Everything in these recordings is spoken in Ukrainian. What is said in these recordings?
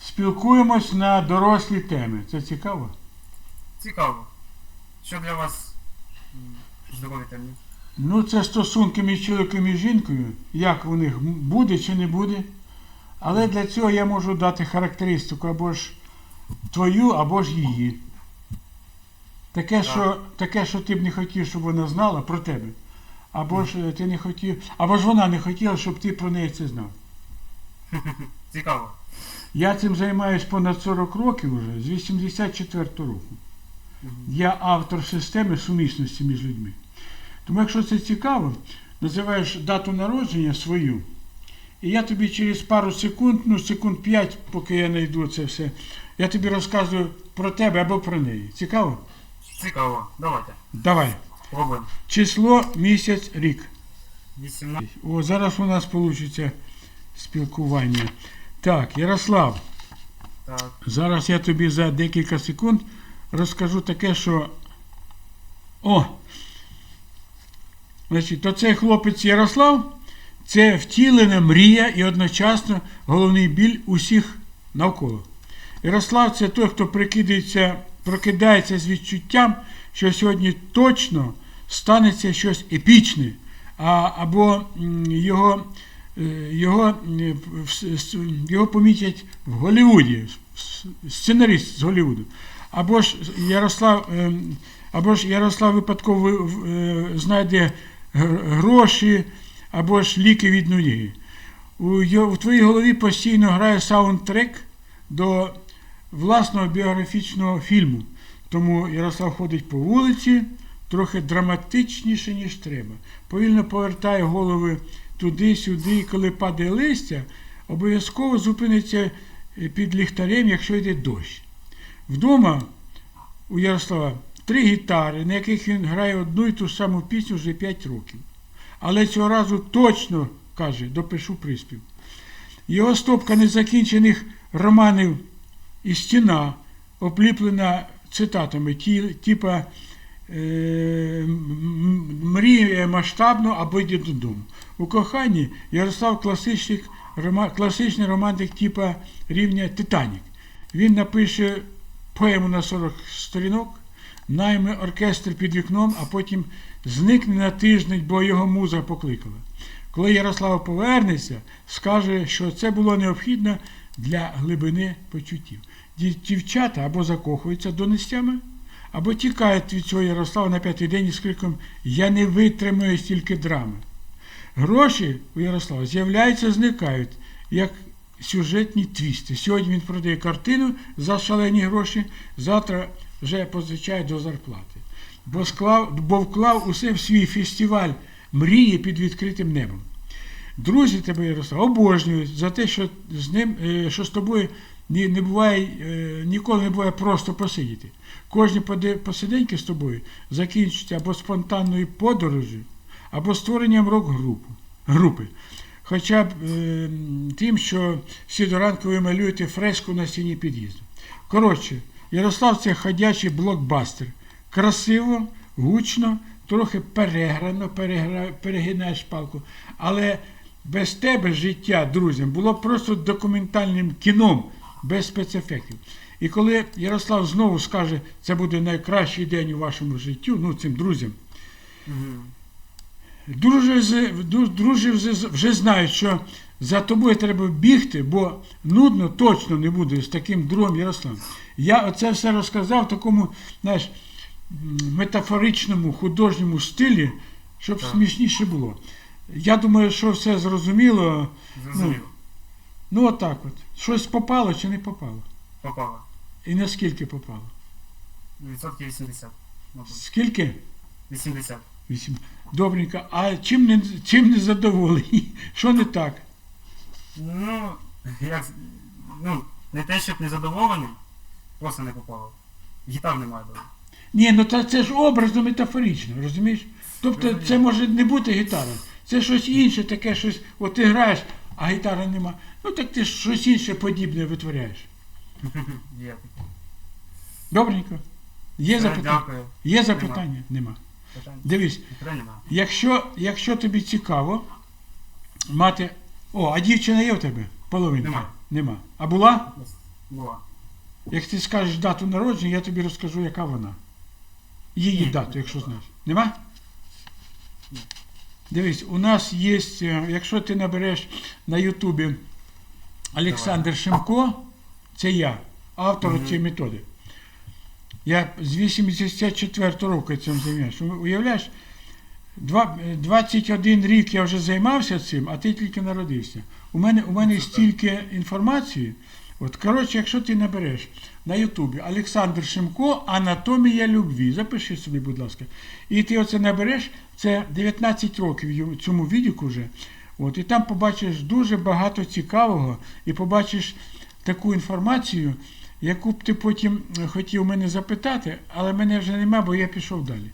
Спілкуємось на дорослі теми. Це цікаво? Цікаво. Що для вас здорові темні? Ну, це стосунки між чоловіком і жінкою, як у них буде чи не буде. Але для цього я можу дати характеристику або ж твою, або ж її. Таке, що, таке, що ти б не хотів, щоб вона знала про тебе. Або ж е, ти не хотів, або ж вона не хотіла, щоб ти про неї це знав. Цікаво. Я цим займаюся понад 40 років вже, з 84 року. Я автор системи сумісності між людьми. Тому, якщо це цікаво, називаєш дату народження свою, і я тобі через пару секунд, ну секунд 5, поки я знайду це все, я тобі розказую про тебе або про неї. Цікаво? Цікаво. Давайте. Давай. Пробуємо. Число, місяць, рік. 18. О, зараз у нас вийде спілкування. Так, Ярослав. Так. Зараз я тобі за декілька секунд розкажу таке, що. О! Значить, то цей хлопець Ярослав це втілена мрія і одночасно головний біль усіх навколо. Ярослав це той, хто прикидається, прокидається з відчуттям, що сьогодні точно станеться щось епічне, а, або його, е, його, с- його помітять в Голлівуді, сценарист з Голлівуду. Або ж Ярослав, ем, або ж Ярослав випадково е, знайде гроші, або ж ліки від нудьги. У, у твоїй голові постійно грає саундтрек до власного біографічного фільму. Тому Ярослав ходить по вулиці трохи драматичніше, ніж треба. Повільно повертає голови туди-сюди, і коли падає листя, обов'язково зупиниться е, під ліхтарем, якщо йде дощ. Вдома у Ярослава три гітари, на яких він грає одну і ту саму пісню вже 5 років. Але цього разу точно, каже, допишу приспів. Його стопка незакінчених романів і стіна, обліплена цитатами, ті, типа мріє масштабно або йде додому. У коханні Ярослав класичний, класичний романтик типа рівня Титанік. Він напише поему на 40 сторінок, найме оркестр під вікном, а потім зникне на тиждень, бо його муза покликала. Коли Ярослав повернеться, скаже, що це було необхідно для глибини почуттів. Дівчата або закохуються донестями, або тікають від цього Ярослава на п'ятий день із криком Я не витримую стільки драми. Гроші у Ярослава з'являються, зникають, як сюжетні твісти. Сьогодні він продає картину за шалені гроші, завтра вже позичає до зарплати. Бо, склав, бо вклав усе в свій фестиваль мрії під відкритим небом. Друзі тебе, Ярослав, обожнюють за те, що з ним, е, що з тобою ні, не буває, е, ніколи не буває просто посидіти. Кожні посиденьки з тобою закінчуються або спонтанною подорожю, або створенням рок-групи. групи. Хоча б е, тим, що всі до ранку ви малюєте фреску на стіні під'їзду. Коротше, Ярослав це ходячий блокбастер. Красиво, гучно, трохи переграно, перегра, перегинаєш палку. Але без тебе життя, друзям, було просто документальним кіном без спецефектів. І коли Ярослав знову скаже, це буде найкращий день у вашому житті, ну цим друзям, Угу. Друже, з- друзі вже, вже знають, що за тобою треба бігти, бо нудно точно не буде з таким другом Ярославом. Я оце все розказав в такому, знаєш, метафоричному художньому стилі, щоб Так. смішніше було. Я думаю, що все зрозуміло. Зрозуміло. Ну, отак от. Щось попало чи не попало? Попало. І наскільки попало? Відсотків 80. мабуть. Скільки? 80. Вісім. Добренько. А чим не, чим не задоволені? Що не так? Ну, як. Ну, не те, щоб не задоволений, просто не попало. Гітар немає дома. Ні, ну та це ж образно метафорично, розумієш? Тобто це може не бути гітара, це щось інше, таке щось, от ти граєш, а гітари нема. Ну так ти ж щось інше подібне витворяєш. Є. Добренько. Є запитання? Дякую. Є запитання? Нема. Дивись, якщо, якщо тобі цікаво, мати. О, а дівчина є в тебе? Половинка? Нема. Нема. А була? Була. Як ти скажеш дату народження, я тобі розкажу, яка вона. Її дату, якщо знаєш. Нема? Дивись, у нас є, е, якщо ти набереш на Ютубі Олександр Шимко, це я, автор Мгм. цієї методи. Я з 84 року цим займаюся. Уявляєш, е, 21 рік я вже займався цим, а ти тільки народився. У мене, у мене стільки інформації. От, коротше, якщо ти набереш на Ютубі Олександр Шимко, Анатомія любві. Запиши собі, будь ласка. І ти оце набереш, це 19 років цьому відіку вже. От, і там побачиш дуже багато цікавого, і побачиш таку інформацію, яку б ти потім е, хотів мене запитати, але мене вже нема, бо я пішов далі.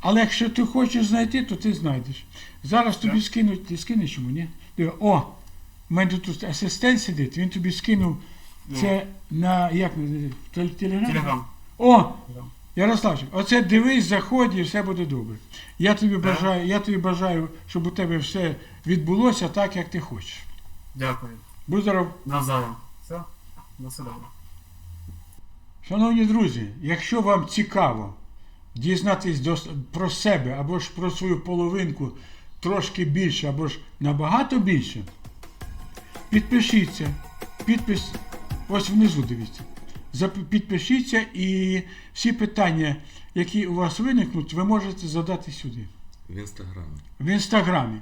Але якщо ти хочеш знайти, то ти знайдеш. Зараз тобі скинуть, ти скинеш йому, ні? О, в мене тут асистент сидить, він тобі скинув це на як телеграм? Телеграм. О, Ярославчик, оце дивись, заходь і все буде добре. Я тобі бажаю, я тобі бажаю, щоб у тебе все відбулося так, як ти хочеш. Дякую. Будь здоров. Навзаєм. Все? На все добре. Шановні друзі, якщо вам цікаво дізнатись дос- про себе або ж про свою половинку трошки більше, або ж набагато більше, підпишіться. Підпис ось внизу дивіться. Підпишіться і всі питання, які у вас виникнуть, ви можете задати сюди, В інстаграмі. в інстаграмі.